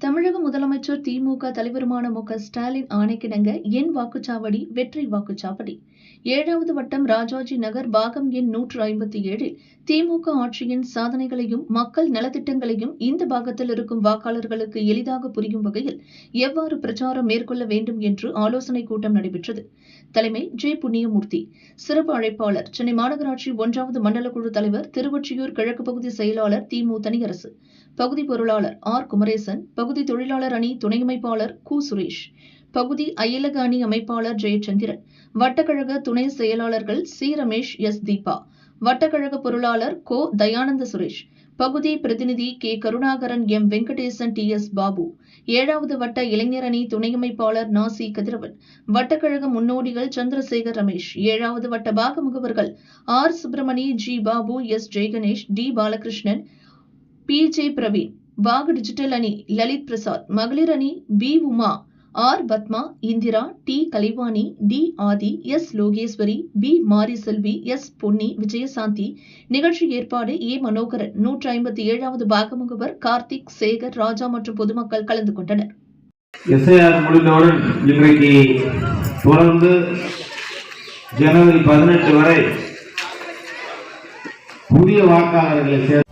தமிழக முதலமைச்சர் திமுக தலைவருமான மு க ஸ்டாலின் ஆணைக்கிணங்க என் வாக்குச்சாவடி வெற்றி வாக்குச்சாவடி. ஏழாவது வட்டம் ராஜாஜி நகர் பாகம் எண் நூற்று ஐம்பத்தி ஏழில் திமுக ஆட்சியின் சாதனைகளையும் மக்கள் நலத்திட்டங்களையும் இந்த பாகத்தில் இருக்கும் வாக்காளர்களுக்கு எளிதாக புரியும் வகையில் எவ்வாறு பிரச்சாரம் மேற்கொள்ள வேண்டும் என்று ஆலோசனைக் கூட்டம் நடைபெற்றது. தலைமை ஜே புண்ணியமூர்த்தி சிறப்பு அழைப்பாளர் சென்னை மாநகராட்சி ஒன்றாவது மண்டல குழு தலைவர் திருவொற்றியூர் கிழக்கு பகுதி செயலாளர் திமு தனியரசு. பகுதி பொருளாளர் ஆர் குமரேசன் பகுதி தொழிலாளர் அணி துணை அமைப்பாளர் கு. சுரேஷ் பகுதி அயலக அணி அமைப்பாளர் ஜெயச்சந்திரன் வட்டக்கழக துணை செயலாளர்கள் சி. ரமேஷ் எஸ். தீபா வட்டக்கழக பொருளாளர் கோ. தயானந்த சுரேஷ் பகுதி பிரதிநிதி K. Karunakaran M. Venkatesan D. S. Babu ஏழாவது வட்ட இளைஞர் அணி துணை அமைப்பாளர் நாசி கதிரவன் வட்டக்கழக முன்னோடிகள் சந்திரசேகர் ரமேஷ் ஏழாவது வட்ட பாக முகவர்கள் R. Subramani G. Babu S. Jayaganesh D. Balakrishnan P. J. Praveen வாகு digital அணி லலித் பிரசாத் மகளிர் அணி P Uma R Padma Indira D Kalaivani D Aadhi S Lokeswari P Mariselvi S Ponni Vijayashanthi. நிகழ்ச்சி ஏற்பாடு ஏ மனோகரன். நூற்றி ஐம்பத்தி ஏழாவது பாகமுகவர் கார்த்திக் சேகர் ராஜா மற்றும் பொதுமக்கள் கலந்து கொண்டனர். எஸ்ஐஆர் முடிந்தவுடன் இன்றைக்கு தொடர்ந்து ஜனவரி பதினெட்டு வரை புதிய வாக்காளர்களை